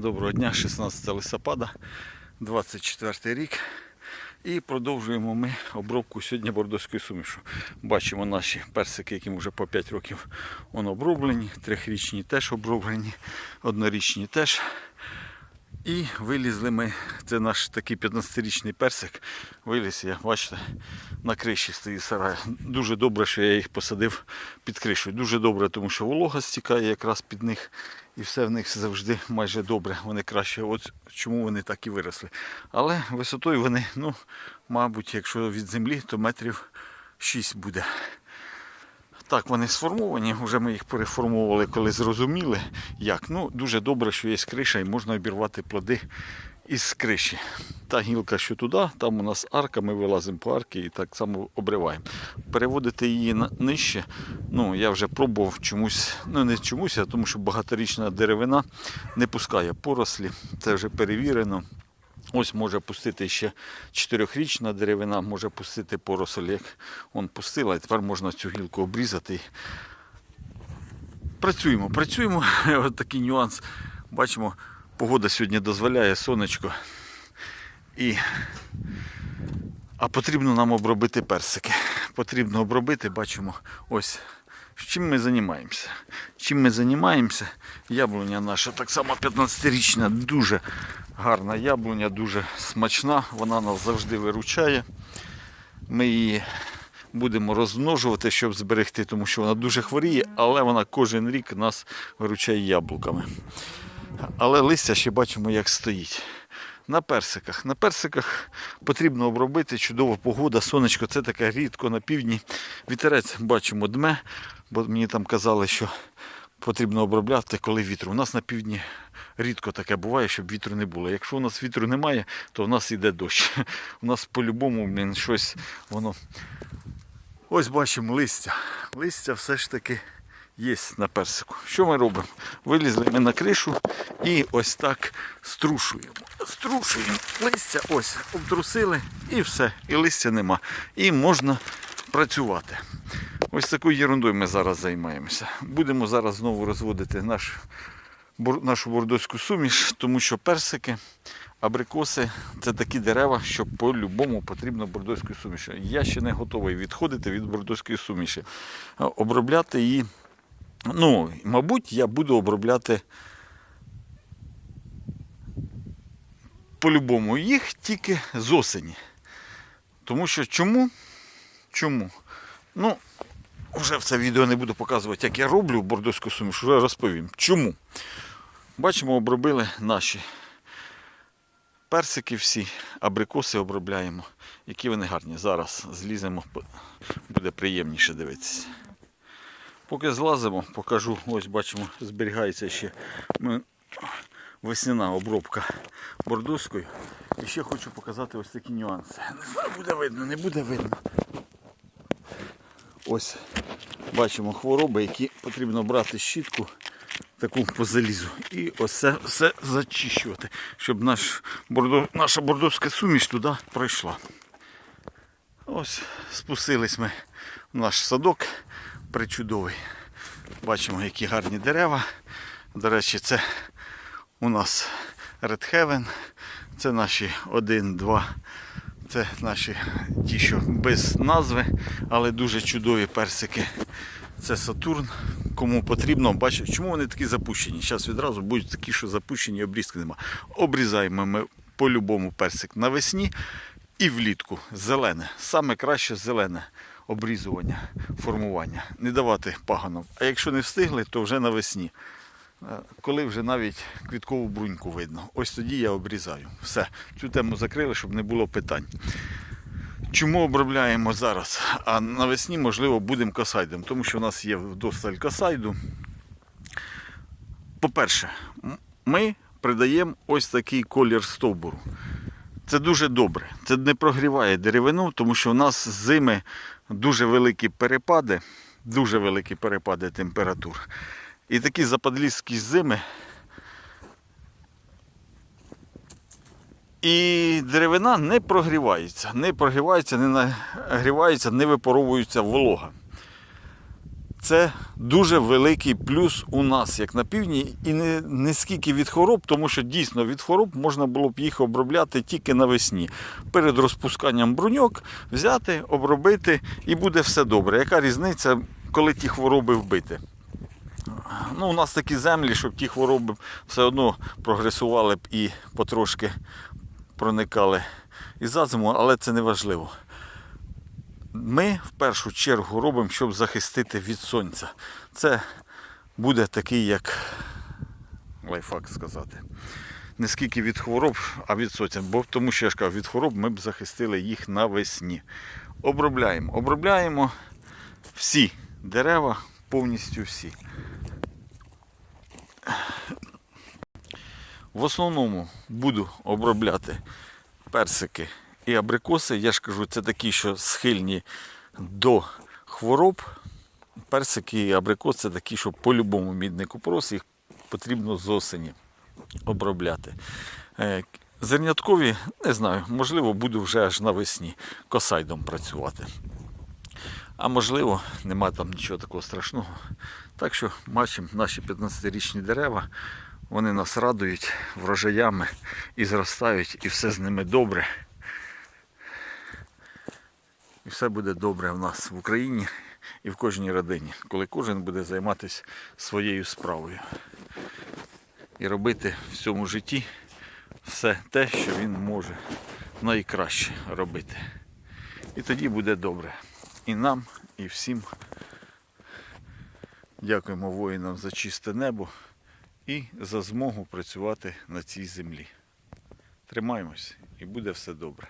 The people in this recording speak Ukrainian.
доброго дня, 16 листопада, 24 рік. І продовжуємо ми обробку сьогодні бордоською сумішу. Бачимо наші персики, яким вже по 5 років он оброблені, трьохрічні теж оброблені, однорічні теж. І вилізли ми, це наш такий 15-річний персик. Виліз я, бачите, на криші стоїть сарай. Дуже добре, що я їх посадив під кришою. Дуже добре, тому що волога стікає якраз під них. І все в них завжди майже добре. Вони краще. От чому вони так і виросли. Але висотою вони, ну, мабуть, якщо від землі, то метрів 6 буде. Так, вони сформовані, вже ми їх переформували, коли зрозуміли, як. Ну, дуже добре, що є криша і можна обірвати плоди із криші. Та гілка, що туди, там у нас арка, ми вилазимо по арці і так само обриваємо. Переводити її нижче, ну, я вже пробував чомусь, ну не чомусь, а тому що багаторічна деревина не пускає порослі, це вже перевірено. Ось може пустити ще чотирьохрічна деревина, може пустити поросль, як он пустила, і тепер можна цю гілку обрізати. Працюємо, працюємо. Ось такий нюанс. Бачимо, погода сьогодні дозволяє сонечко. І... А потрібно нам обробити персики. Потрібно обробити, бачимо, ось чим ми займаємося. Чим ми займаємося? Яблуня наша так само 15-річна, дуже гарна яблуня, дуже смачна, вона нас завжди виручає. Ми її будемо розмножувати, щоб зберегти, тому що вона дуже хворіє, але вона кожен рік нас виручає яблуками. Але листя ще бачимо, як стоїть. На персиках. На персиках потрібно обробити чудова погода, сонечко, це таке рідко на півдні. Вітерець бачимо дме, бо мені там казали, що потрібно обробляти, коли вітру. У нас на півдні рідко таке буває, щоб вітру не було. Якщо у нас вітру немає, то в нас йде дощ. У нас по-любому щось воно. Ось бачимо листя. Листя все ж таки є на персику. Що ми робимо? Вилізли ми на кришу і ось так струшуємо. Струшуємо листя, ось, обтрусили і все. І листя нема. І можна працювати. Ось такою ерундою ми зараз займаємося. Будемо зараз знову розводити наш, нашу бордоську суміш, тому що персики, абрикоси це такі дерева, що по-любому потрібно бордоської суміші. Я ще не готовий відходити від бордоської суміші. Обробляти її, ну, мабуть, я буду обробляти по-любому їх тільки з осені. Тому що чому? Чому? Ну, вже в це відео не буду показувати, як я роблю бордоську суміш, вже розповім. Чому? Бачимо, обробили наші персики всі, абрикоси обробляємо. Які вони гарні. Зараз зліземо, буде приємніше дивитися. Поки злазимо, покажу, ось бачимо, зберігається ще весняна обробка бордоською. І ще хочу показати ось такі нюанси. Не знаю, буде видно, не буде видно. Ось бачимо хвороби, які потрібно брати щітку таку по залізу. І ось все зачищувати, щоб наш бордо, наша бордовська суміш туди пройшла. Ось спустились ми в наш садок причудовий. Бачимо, які гарні дерева. До речі, це у нас Red Heaven. Це наші один, два. Це наші ті, що без назви, але дуже чудові персики. Це Сатурн. Кому потрібно, бачите, чому вони такі запущені? Зараз відразу будуть такі, що запущені, обрізки нема. Обрізаємо ми по-любому персик навесні і влітку. Зелене. Саме краще зелене обрізування, формування. Не давати паганов. А якщо не встигли, то вже навесні. Е, Коли вже навіть квіткову бруньку видно. Ось тоді я обрізаю. Все. Цю тему закрили, щоб не було питань. Чому обробляємо зараз? А навесні, можливо, будемо касайдом, тому що у нас є вдосталь касайду. По-перше, ми придаємо ось такий колір стовбуру. Це дуже добре. Це не прогріває деревину, тому що у нас зими дуже великі перепади, дуже великі перепади температур. І такі западлізькі зими. І деревина не прогрівається, не прогрівається, не нагрівається, не випаровується волога. Це дуже великий плюс у нас, як на півдні, і не, не скільки від хвороб, тому що дійсно від хвороб можна було б їх обробляти тільки навесні. Перед розпусканням бруньок взяти, обробити і буде все добре. Яка різниця, коли ті хвороби вбити? Ну, у нас такі землі, щоб ті хвороби все одно прогресували б і потрошки проникали і за зиму, але це не важливо. Ми в першу чергу робимо, щоб захистити від сонця. Це буде такий, як лайфхак сказати. Не скільки від хвороб, а від сонця. Бо тому що я ж кажу, від хвороб ми б захистили їх навесні. Обробляємо. Обробляємо всі дерева, повністю всі. В основному буду обробляти персики і абрикоси. Я ж кажу, це такі, що схильні до хвороб. Персики і абрикоси це такі, що по-любому мідний купрос, їх потрібно з осені обробляти. Е, Зерняткові, не знаю, можливо, буду вже аж навесні косайдом працювати. А можливо, нема там нічого такого страшного. Так що бачимо наші 15-річні дерева, вони нас радують врожаями і зростають, і все з ними добре. І все буде добре в нас в Україні і в кожній родині, коли кожен буде займатися своєю справою. І робити в цьому житті все те, що він може найкраще робити. І тоді буде добре. І нам, і всім. Дякуємо воїнам за чисте небо і за змогу працювати на цій землі. Тримаємось і буде все добре.